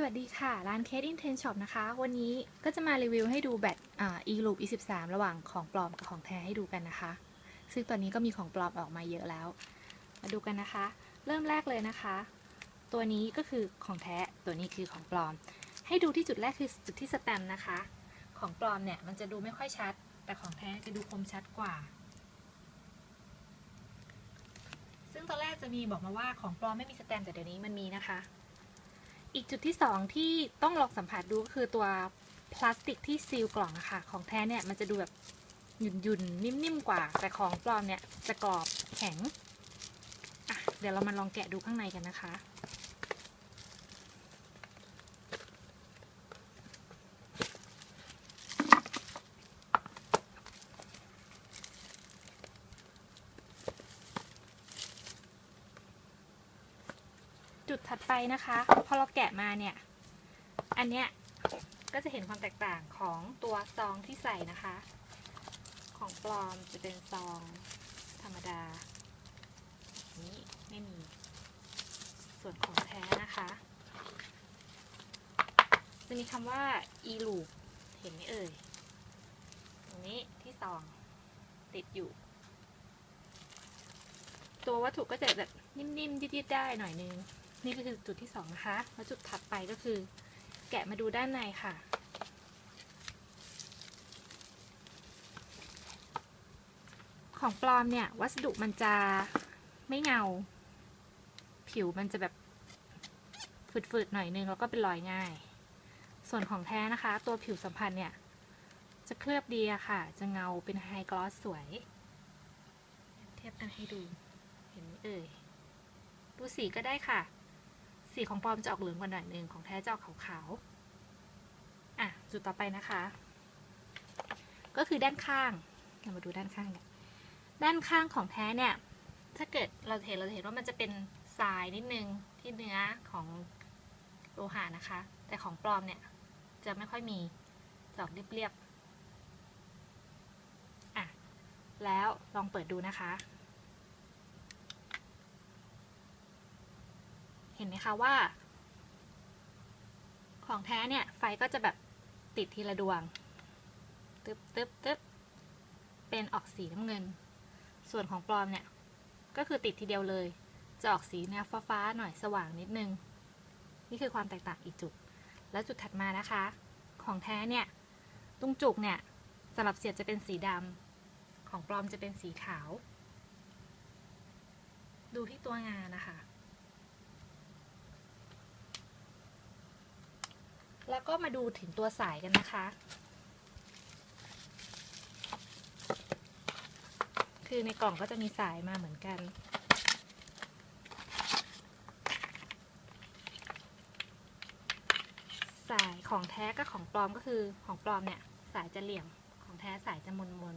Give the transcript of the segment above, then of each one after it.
สวัสดีค่ะ ร้าน Case Inten Shop นะคะ วันนี้ก็จะมารีวิวให้ดูแบตอ่า e-loop e13 ระหว่างของปลอมกับของแท้ให้ดูกันนะคะ ซึ่งตอนนี้ก็มีของปลอมออกมาเยอะแล้ว มาดูกันนะคะ เริ่มแรกเลยนะคะ ตัวนี้ก็คือของแท้ตัวนี้คือของปลอม ให้ดูที่จุดแรกคือจุดที่สแตมนะคะ ของปลอมเนี่ยมันจะดูไม่ค่อยชัด แต่ของแท้จะดูคมชัดกว่า ซึ่งตอนแรกจะมีบอกมาว่าของปลอมไม่มีสแตมแต่เดี๋ยวนี้มันมีนะคะ อีกจุดที่ 2 ที่ต้องลองสัมผัสดูก็คือตัวพลาสติกที่ซีลกล่องอะค่ะ ของแท้เนี่ยมันจะดูแบบหยุ่นยุนๆนิ่มๆกว่า แต่ของปลอมเนี่ยจะกรอบแข็ง อะ เดี๋ยวเรามาลองแกะดูข้างในกันนะคะ จุดถัดไปนะคะพอเราแกะมาเนี่ย อันเนี้ยก็จะเห็นความแตกต่างของตัวซองที่ใส่นะคะ ของปลอมจะเป็นซองธรรมดา นี้ไม่มี ส่วนของแท้นะคะ จะมีคำว่า e loop เห็นไหมเอ่ยตรงนี้ที่ซองติดอยู่ ตัววัตถุก็จะแบบนิ่มๆยืดๆได้หน่อยนึง นี่ก็คือจุดที่สองนะคะ แล้วจุดถัดไปก็คือ แกะมาดูด้านในค่ะ ของปลอมเนี่ย วัสดุมันจะไม่เงา ผิวมันจะแบบฝืดๆหน่อยนึง แล้วก็เป็นรอยง่าย ส่วนของแท้นะคะ ตัวผิวสัมผัสเนี่ย จะเคลือบดีอะค่ะ จะเงาเป็นไฮกลอสสวย เทียบกันให้ดู เห็นไหมเอ่ยดูสีก็ได้ค่ะ สีของปลอมจะออกเหลืองกว่าหน่อยหนึ่งของแท้จะออกขาวๆ อะ จุดต่อไปนะคะ ก็คือด้านข้างเรามาดูด้านข้างกันด้านข้างของแท้เนี่ย ถ้าเกิดเราเห็นเราจะเห็นว่ามันจะเป็นทรายนิดนึงที่เนื้อของโลหะนะคะ แต่ของปลอมเนี่ย จะไม่ค่อยมีจะออกเรียบๆ อะ แล้วลองเปิดดูนะคะ เห็นไหมคะว่า ของแท้เนี่ย ไฟก็จะแบบติดทีละดวง ตึ๊บตึ๊บตึ๊บเป็นออกสีน้ำเงิน ส่วนของปลอมเนี่ย ก็คือติดทีเดียวเลย จะออกสีแนวฟ้าๆหน่อยสว่างนิดนึง นี่คือความแตกต่างอีกจุด แล้วจุดถัดมานะคะ ของแท้เนี่ย ตรงจุกเนี่ยสลับเสียบจะเป็นสีดำของปลอมจะเป็นสีขาว ดูที่ตัวงานนะคะ แล้วก็มาดูถึงตัวสายกันนะคะ คือในกล่องก็จะมีสายมาเหมือนกัน สายของแท้กับของปลอมก็คือของปลอมเนี่ย สายจะเหลี่ยมของแท้สายจะมนมน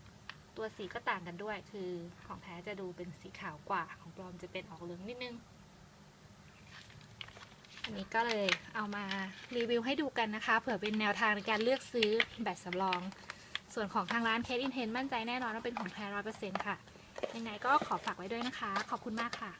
ๆตัวสีก็ต่างกันด้วย คือของแท้จะดูเป็นสีขาวกว่า ของปลอมจะเป็นออกเหลืองนิดนึง อันนี้ก็เลยเอามารีวิวให้ดูกันนะคะ เผื่อเป็นแนวทางในการเลือกซื้อแบตสำรอง ส่วนของทางร้านเคสอินเทนมั่นใจแน่นอนว่าเป็นของแท้ร้อยเปอร์เซ็นต์ค่ะ ยังไงก็ขอฝากไว้ด้วยนะคะ ขอบคุณมากค่ะ